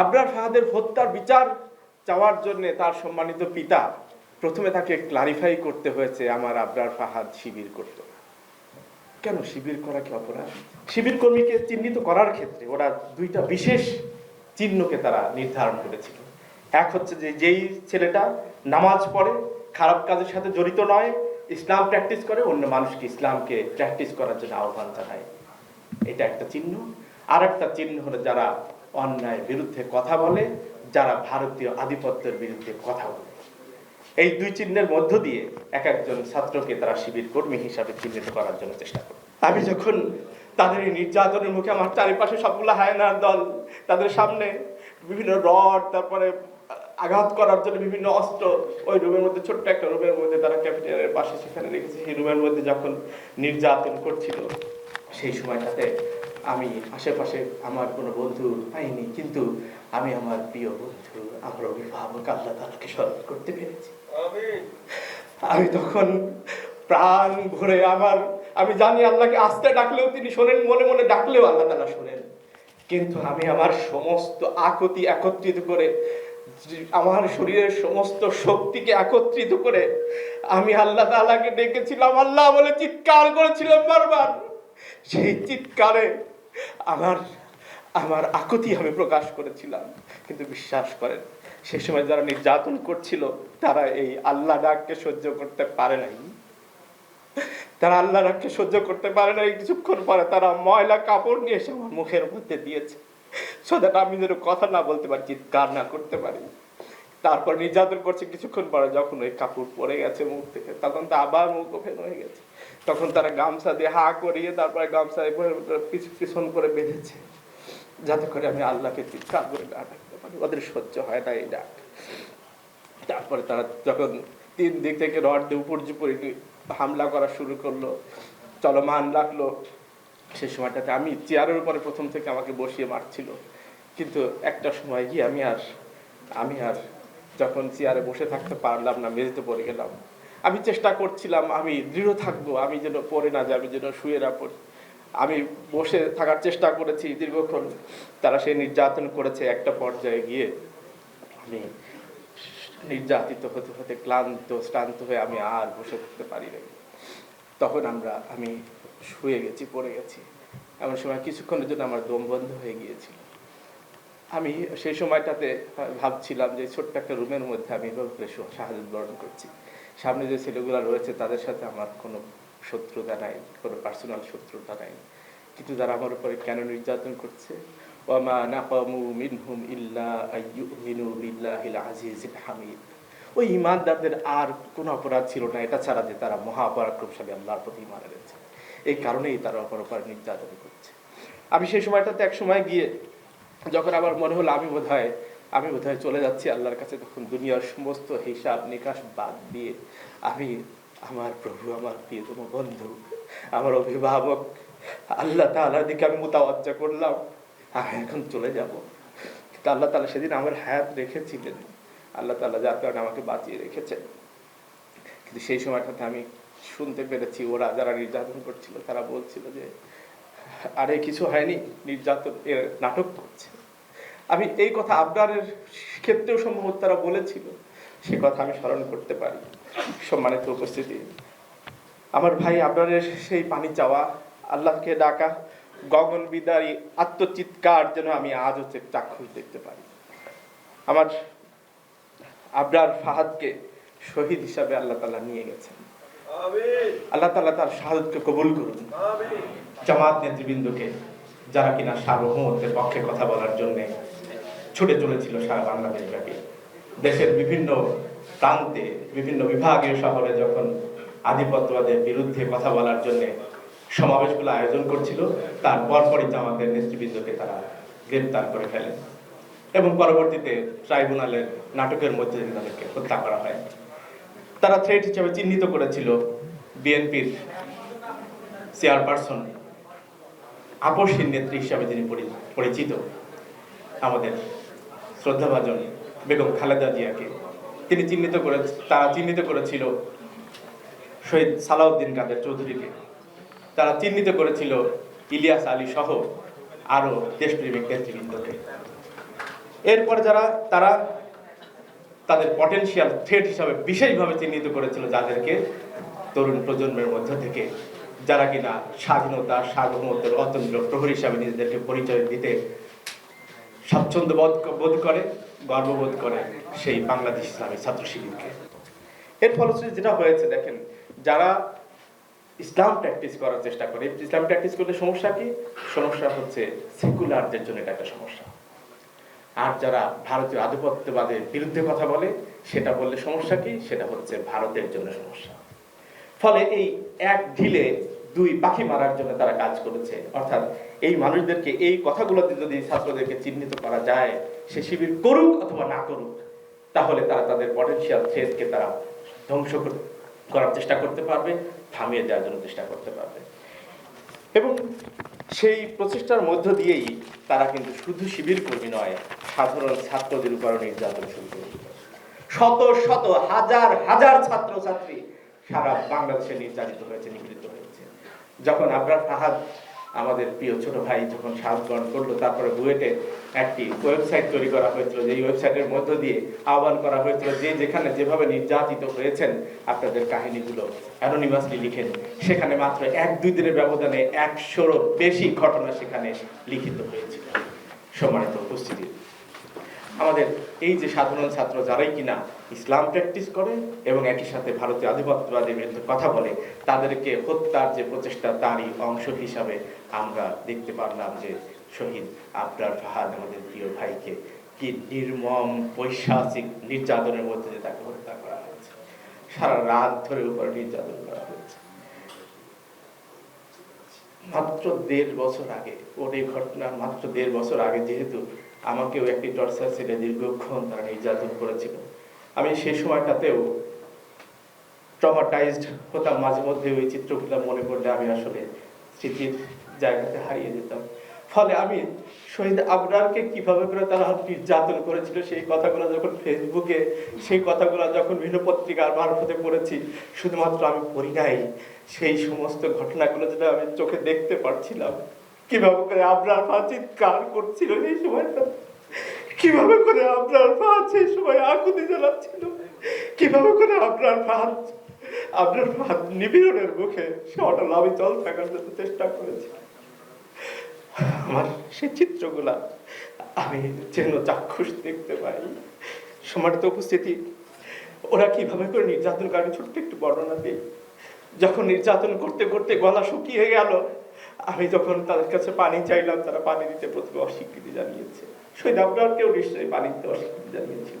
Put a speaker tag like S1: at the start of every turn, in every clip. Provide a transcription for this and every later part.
S1: আবরার ফাহাদের হত্যার বিচার চাওয়ার জন্য তার সম্মানিত পিতা প্রথমে তাকে ক্লারিফাই করতে হয়েছে আমার আবরার ফাহাদ শিবির করত। কেন শিবির করা কি অপরাধ? শিবির কর্মীকে চিহ্নিত করার ক্ষেত্রে ওরা দুইটা বিশেষ চিহ্নকে তারা নির্ধারণ করেছিল। এক হচ্ছে যে যেই ছেলেটা নামাজ পড়ে, খারাপ কাজের সাথে জড়িত নয়, ইসলাম প্র্যাকটিস করে, অন্য মানুষকে ইসলামকে প্র্যাকটিস করার জন্য আহ্বান জানায়। এটা একটা চিহ্ন। আর একটা চিহ্ন হলো যারা অন্যায় বিরুদ্ধে কথা বলে, যারা ভারতীয় আধিপত্যের বিরুদ্ধে কথা বলে। এই দুই চিহ্নের মধ্য দিয়ে এক একজন ছাত্রকে তারা শিবির কর্মী হিসাবে চিহ্নিত করার জন্য চেষ্টা করে। আমি যখন তাদের এই নির্যাতনের মুখে আমার চারিপাশে সবগুলো হায়নার দল, তাদের সামনে বিভিন্ন রড, তারপরে আঘাত করার জন্য বিভিন্ন অস্ত্র, ওই রুমের মধ্যে, ছোট্ট একটা রুমের মধ্যে তারা ক্যাপিটালের পাশে সেখানে রেখেছে। সেই রুমের মধ্যে যখন নির্যাতন করছিল, সেই সময়টাতে আমি আশেপাশে আমার কোনো বন্ধু পাইনি কিন্তু আমি আমার প্রিয় বন্ধু আমার অভিভাবক আল্লাহ তালাকে স্মরণ করতে পেরেছি। আমি তখন প্রাণ ভরে আমার আমি জানি আল্লাহকে আস্তে ডাকলেও তিনি শোনেন মনে মনে ডাকলেও আল্লাহ তালা শোনেন। কিন্তু আমি আমার সমস্ত আকতি একত্রিত করে আমার শরীরের সমস্ত শক্তিকে একত্রিত করে আমি আল্লাহ তালাকে ডেকেছিলাম আল্লাহ বলে চিৎকার করেছিলাম বারবার। সেই চিৎকারে আমার আমার আকুতি আমি প্রকাশ করেছিলাম। কিন্তু বিশ্বাস করেন, সে সময় যারা নির্যাতন করছিল, তারা এই আল্লাহ ডাককে সহ্য করতে পারে নাই। তারা আল্লাহ ডাককে সহ্য করতে পারে নাই, কিছুক্ষণ পরে তারা ময়লা কাপড় নিয়ে এসে আমার মুখের মধ্যে দিয়েছে। সোদাট আমি যেন কথা না বলতে পারি, চিৎকার না করতে পারি। তারপর নির্যাতন করছে, কিছুক্ষণ পরে যখন ওই কাপড় পরে গেছে মুখ থেকে, তখন তো আবার মুখ ওপেন হয়ে গেছে। তখন তারা গামছা দিয়ে হা করিয়ে তারপরে গামছা পিছন করে বেঁধেছে। যাতে করে আমি আল্লাহকে চিৎকার করে ডাক ডাকতে পারি। ওদের সহ্য হয় না এই ডাক তারপরে তারা যখন তিন দিক থেকে রড দিয়ে উপর হামলা করা শুরু করল, চলমান রাখল সেই সময়টাতে আমি চেয়ারের উপরে প্রথম থেকে আমাকে বসিয়ে মারছিল। কিন্তু একটা সময় গিয়ে আমি আর আমি আর যখন চেয়ারে বসে থাকতে পারলাম না, মেঝেতে পড়ে গেলাম। আমি চেষ্টা করছিলাম, আমি দৃঢ় থাকব, আমি যেন পড়ে না যাই, আমি যেন শুয়ে না পড়ি। আমি বসে থাকার চেষ্টা করেছি দীর্ঘক্ষণ, তারা সেই নির্যাতন করেছে একটা পর্যায়ে গিয়ে। আমি নির্যাতিত হতে হতে ক্লান্ত, শ্রান্ত হয়ে আমি আর বসে থাকতে পারি না তখন আমরা, আমি শুয়ে গেছি, পড়ে গেছি। এমন সময় কিছুক্ষণের জন্য আমার দম বন্ধ হয়ে গিয়েছিল। আমি সেই সময়টাতে ভাবছিলাম যে ছোট্ট একটা রুমের মধ্যে আমি এভাবে সাহায্য বরণ করছি। সামনে যে ছেলেগুলো রয়েছে, তাদের সাথে আমার কোনো শত্রুতা নাই, কোনো পার্সোনাল শত্রুতা নাই। কিন্তু তারা আমার উপরে কেন নির্যাতন করছে? ওয়ামা নাকামু মিনহুম ইল্লা আজিজিল হামিদ। ওই ইমানদারদের আর কোনো অপরাধ ছিল না, এটা ছাড়া যে তারা মহাপরাক্রমশালী আল্লাহর প্রতি ইমান এনেছে। এই কারণেই তারা অপর অপর নির্যাতন করছে। আমি সেই সময়টাতে এক সময় গিয়ে যখন আমার মনে হলো, আমি বোধ হয় আমি বোধহয় চলে যাচ্ছি আল্লাহর কাছে তখন দুনিয়ার সমস্ত হিসাব নিকাশ বাদ দিয়ে। আমি আমার প্রভু, আমার প্রিয়তম বন্ধু, আমার অভিভাবক, আল্লাহ তাআলার দিকে আমি মোতাবজ্জা করলাম। আমি এখন চলে যাব। কিন্তু আল্লাহ তাআলা সেদিন আমার হায়াত রেখেছিলেন। আল্লাহ তাআলা যার কারণে আমাকে বাঁচিয়ে রেখেছেন। কিন্তু সেই সময়টাতে আমি শুনতে পেরেছি, ওরা যারা নির্যাতন করছিল, তারা বলছিল যে, আরে, কিছু হয়নি, নির্যাতন এর নাটক করছে। আমি এই কথা আবদারের ক্ষেত্রেও সম্ভবত তারা বলেছিল। সে কথা আমি স্মরণ করতে পারি। সম্মানিত উপস্থিতি আমার ভাই আবরারের সেই পানি চাওয়া আল্লাহকে ডাকা গগন বিদারী আত্মচিৎকার যেন আমি আজও চাক্ষুষ দেখতে পারি। আমার আবরার ফাহাদকে শহীদ হিসাবে আল্লাহ তালা নিয়ে গেছেন। আল্লাহ তালা তার শাহাদকে কবুল করুন। জামাত নেতৃবৃন্দকে যারা কিনা সার্বভৌমত্বের পক্ষে কথা বলার জন্য ছুটে চলেছিল সারা বাংলাদেশ ব্যাপী দেশের বিভিন্ন প্রান্তে, বিভিন্ন বিভাগীয় শহরে যখন আধিপত্যবাদের বিরুদ্ধে কথা বলার জন্য সমাবেশগুলো আয়োজন করছিল, তার পরপরই জামাতের নেতৃবৃন্দকে তারা গ্রেপ্তার করে ফেলেন এবং পরবর্তীতে ট্রাইব্যুনালের নাটকের মধ্যে তাদেরকে হত্যা করা হয়। তারা থ্রেট হিসেবে চিহ্নিত করেছিল বিএনপির চেয়ারপারসন আপসহীন নেত্রী হিসাবে পরি- পরিচিত আমাদের শ্রদ্ধাভাজন বেগম খালেদা জিয়াকে। তিনি চিহ্নিত করে তারা চিহ্নিত করেছিল শহীদ সালাউদ্দিন কাদের চৌধুরীকে। তারা চিহ্নিত করেছিল ইলিয়াস আলী সহ আরও দেশপ্রেমিক নেতৃবৃন্দকে এরপর যারা তারা তাদের পটেনশিয়াল থ্রেট হিসাবে বিশেষভাবে চিহ্নিত করেছিল যাদেরকে তরুণ প্রজন্মের মধ্য থেকে। যারা কিনা স্বাধীনতা, সার্বভৌমত্বের অতন্ত্র প্রহরী হিসাবে নিজেদেরকে পরিচয় দিতে স্বাচ্ছন্দ্য বোধ বোধ করে, গর্ববোধ করে সেই বাংলাদেশ ইসলামী ছাত্র শিবিরকে। এর ফলশ্রুতি যেটা হয়েছে, দেখেন, যারা ইসলাম প্র্যাকটিস করার চেষ্টা করে, ইসলাম প্র্যাকটিস করলে সমস্যা কি? সমস্যা হচ্ছে সেকুলারদের জন্য এটা একটা সমস্যা। আর যারা ভারতীয় আধিপত্যবাদের বিরুদ্ধে কথা বলে, সেটা বললে সমস্যা কি? সেটা হচ্ছে ভারতের জন্য সমস্যা। ফলে এই এক ঢিলে দুই পাখি মারার জন্য তারা কাজ করেছে। অর্থাৎ এই মানুষদেরকে এই কথাগুলোতে যদি ছাত্রদেরকে চিহ্নিত করা যায়, সে শিবির করুক অথবা না করুক, তাহলে তারা তাদের পটেনশিয়াল থ্রেটকে তারা ধ্বংস করার চেষ্টা করতে পারবে, থামিয়ে দেওয়ার জন্য চেষ্টা করতে পারবে। এবং সেই প্রচেষ্টার মধ্য দিয়েই তারা কিন্তু শুধু শিবির কর্মী নয়, সাধারণ ছাত্রদের উপর নির্যাতন শুরু করে শত শত, হাজার হাজার ছাত্র ছাত্রী সারা বাংলাদেশে নির্যাতিত হয়েছে, নিপীড়িত যখন আবরার ফাহাদ, আমাদের প্রিয় ছোট ভাই যখন সাহস গ্রহণ করল, তারপরে বুয়েটে একটি ওয়েবসাইট তৈরি করা হয়েছিল যে ওয়েবসাইটের মধ্য দিয়ে আহ্বান করা হয়েছিল যে যেখানে যেভাবে নির্যাতিত হয়েছেন, আপনাদের কাহিনীগুলো অ্যানোনিমাসলি লিখেন। সেখানে মাত্র এক দুই দিনের ব্যবধানে একশোরও বেশি ঘটনা সেখানে লিখিত হয়েছিল। সম্মানিত উপস্থিতি। আমাদের এই যে সাধারণ ছাত্র যারাই কিনা ইসলাম প্র্যাকটিস করে এবং একই সাথে ভারতীয় আধিপত্যবাদের বিরুদ্ধে কথা বলে, তাদেরকে হত্যার যে প্রচেষ্টা, তারই অংশ হিসাবে আমরা দেখতে পারলাম যে শহীদ আবরার ফাহাদ আমাদের প্রিয় ভাইকে কি নির্মম, পৈশাচিক নির্যাতনের মধ্যে দিয়ে তাকে হত্যা করা হয়েছে। সারা রাত ধরে উপর নির্যাতন করা হয়েছে। মাত্র দেড় বছর আগে, ওর এই ঘটনার মাত্র দেড় বছর আগে যেহেতু আমাকেও একটি টর্চার ছেলে দীর্ঘক্ষণ তারা নির্যাতন করেছিল। আমি সেই সময়টাতেও ট্রমাটাইজড হতাম, মাঝে মধ্যে ওই চিত্রগুলো মনে পড়লে আমি আসলে স্মৃতির জায়গাতে হারিয়ে যেতাম। ফলে আমি শহীদ আবরারকে কীভাবে করে তারা নির্যাতন করেছিল, সেই কথাগুলো যখন ফেসবুকে সেই কথাগুলো যখন বিভিন্ন পত্রিকার মারফতে পড়েছি, শুধুমাত্র আমি পড়ি নাই, সেই সমস্ত ঘটনাগুলো যেটা আমি চোখে দেখতে পারছিলাম। কীভাবে করে আবরার পা চিৎকার করছিল সেই সময়টা কীভাবে করে আবরার পা সেই সময় আকুতি জ্বালাচ্ছিল কীভাবে করে আবরার ফাহাদ আবরার ফাহাদ নিবিড়নের মুখে সে অটল অবিচল থাকার জন্য চেষ্টা করেছে। আমার সেই চিত্রগুলা আমি যেন চাক্ষুষ দেখতে পাই। সমানিত উপস্থিতি, ওরা কীভাবে করে নির্যাতন করে ছোট্ট একটু বর্ণনা দিই। যখন নির্যাতন করতে করতে গলা শুকিয়ে গেল আমি যখন তাদের কাছে পানি চাইলাম, তারা পানি দিতে প্রথমে অস্বীকৃতি জানিয়েছে। শহীদ আবরারকেও নিশ্চয়ই পানি দিতে অস্বীকৃতি জানিয়েছিল।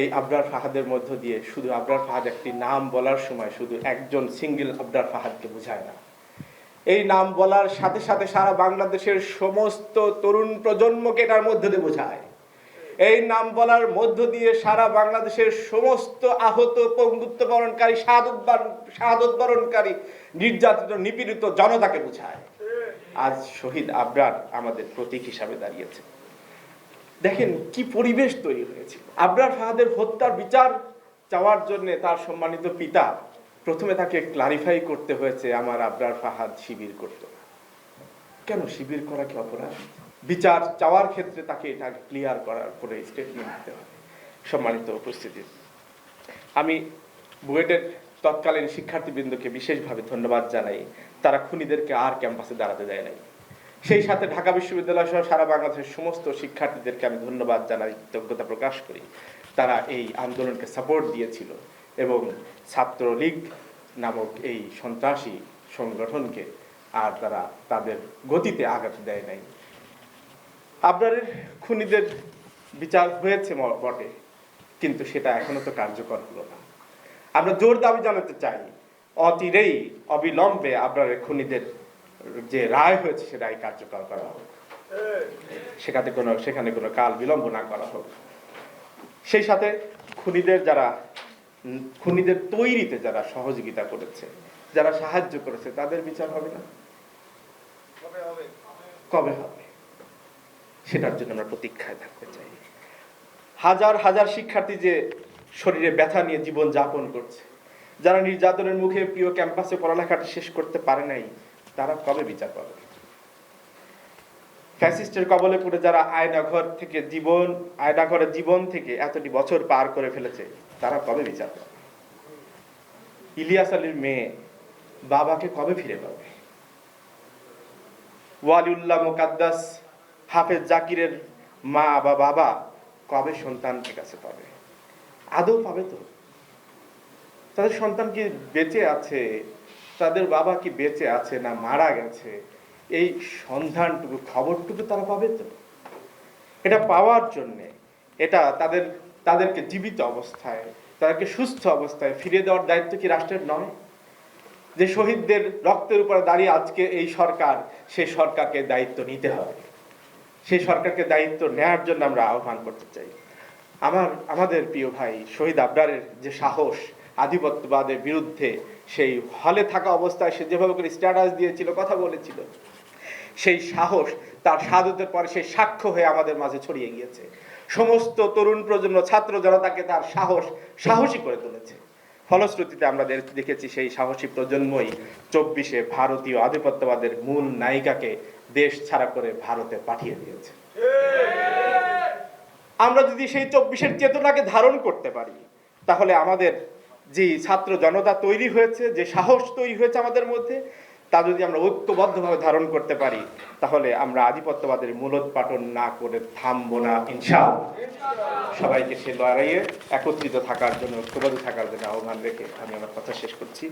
S1: এই আবরার ফাহাদের মধ্য দিয়ে শুধু আবরার ফাহাদ একটি নাম বলার সময় শুধু একজন সিঙ্গেল আবরার ফাহাদকে বোঝায় না। এই নাম বলার সাথে সাথে সারা বাংলাদেশের সমস্ত তরুণ প্রজন্মকে এটার মধ্য দিয়ে বোঝায়। এই নাম বলার মধ্য দিয়ে সারা বাংলাদেশের সমস্ত আহত পঙ্গুত্ব বরণকারী শাহাদত শাহাদত বরণকারী, নির্যাতিত, নিপীড়িত জনতাকে বোঝায়। আজ শহীদ আবরার আমাদের প্রতীক হিসাবে দাঁড়িয়েছে। দেখেন কি পরিবেশ তৈরি হয়েছে। আবরার ফাহাদের হত্যার বিচার চাওয়ার জন্য তার সম্মানিত পিতা প্রথমে তাকে ক্লারিফাই করতে হয়েছে, আমার আবরার ফাহাদ শিবির করত কেন শিবির করা কি অপরাধ? বিচার চাওয়ার ক্ষেত্রে তাকে এটা ক্লিয়ার করার পরে স্টেটমেন্ট দিতে হবে। সম্মানিত উপস্থিতি। আমি বুয়েটের তৎকালীন শিক্ষার্থীবৃন্দকে বিশেষভাবে ধন্যবাদ জানাই। তারা খুনিদেরকে আর ক্যাম্পাসে দাঁড়াতে দেয় নাই। সেই সাথে ঢাকা বিশ্ববিদ্যালয় সহ সারা বাংলাদেশের সমস্ত শিক্ষার্থীদেরকে আমি ধন্যবাদ জানাই কৃতজ্ঞতা প্রকাশ করি। তারা এই আন্দোলনকে সাপোর্ট দিয়েছিল এবং ছাত্রলীগ নামক এই সন্ত্রাসী সংগঠনকে আর তারা তাদের গতিতে আঘাত দেয় নাই। আবরারের খুনিদের বিচার হয়েছে বটে, কিন্তু সেটা এখনও তো কার্যকর হলো না। আমরা জোর দাবি জানাতে চাই অতিরেই অবিলম্বে আপনার খুনিদের যে রায় হয়েছে সে রায় কার্যকর করা হোক। সেখানে কোনো সেখানে কোনো কাল বিলম্ব না করা হোক। সেই সাথে খুনিদের যারা, খুনিদের তৈরিতে যারা সহযোগিতা করেছে, যারা সাহায্য করেছে, তাদের বিচার হবে না? কবে হবে? সেটার জন্য আমরা প্রতীক্ষায় থাকতে চাই। হাজার হাজার শিক্ষার্থী যে শরীরে ব্যথা নিয়ে জীবন যাপন করছে। যারা নির্যাতনের মুখে প্রিয় ক্যাম্পাসে পড়ালেখাটা শেষ করতে পারে নাই, তারা কবে বিচার পাবে? ফ্যাসিস্টের কবলে পড়ে যারা আয়নাঘর থেকে জীবন আয়নাঘরের জীবন থেকে এতটি বছর পার করে ফেলেছে, তারা কবে বিচার পাবে? ইলিয়াস আলীর মেয়ে বাবাকে কবে ফিরে পাবে? ওয়ালিউল্লাহ মোকাদ্দাস হাফেজ জাকিরের মা বা বাবা কবে সন্তানকে কাছে পাবে? আদৌ পাবে তো? তাদের সন্তান কি বেঁচে আছে? তাদের বাবা কি বেঁচে আছে না মারা গেছে? এই সন্ধানটুকু, খবরটুকু তারা পাবে তো? এটা পাওয়ার জন্যে, এটা তাদের, তাদেরকে জীবিত অবস্থায়, তাদেরকে সুস্থ অবস্থায় ফিরিয়ে দেওয়ার দায়িত্ব কি রাষ্ট্রের নয়? যে শহীদদের রক্তের উপরে দাঁড়িয়ে আজকে এই সরকার সেই সরকারকে দায়িত্ব নিতে হবে। সেই সরকারকে দায়িত্ব নেওয়ার জন্য আমরা আহ্বান করতে চাই। আমার, আমাদের প্রিয় ভাই শহীদ আবরারের যে সাহস, আধিপত্যবাদের বিরুদ্ধে সেই হলে থাকা অবস্থায় সে যেভাবে করে স্ট্যাটাস দিয়েছিল, কথা বলেছিল, সেই সাহস তার সাধুতের পরে সেই সাক্ষ্য হয়ে আমাদের মাঝে ছড়িয়ে গিয়েছে। সমস্ত তরুণ প্রজন্ম, ছাত্র জনতাকে তার সাহস সাহসী করে তুলেছে। ফলশ্রুতিতে আমরা দেখেছি সেই সাহসী প্রজন্মই চব্বিশে ভারতীয় আধিপত্যবাদের মূল নায়িকাকে দেশ ছাড়া করে ভারতে পাঠিয়ে দিয়েছে। আমরা যদি সেই চব্বিশের চেতনাকে ধারণ করতে পারি, তাহলে আমাদের যে ছাত্র জনতা তৈরি হয়েছে, যে সাহস তৈরি হয়েছে আমাদের মধ্যে, তা যদি আমরা ঐক্যবদ্ধভাবে ধারণ করতে পারি, তাহলে আমরা আধিপত্যবাদের মূলোৎপাটন না করে থামবো না, ইনশাআল্লাহ। সবাইকে সে লড়াইয়ে একত্রিত থাকার জন্য, ঐক্যবদ্ধ থাকার জন্য আহ্বান রেখে আমি আমার কথা শেষ করছি।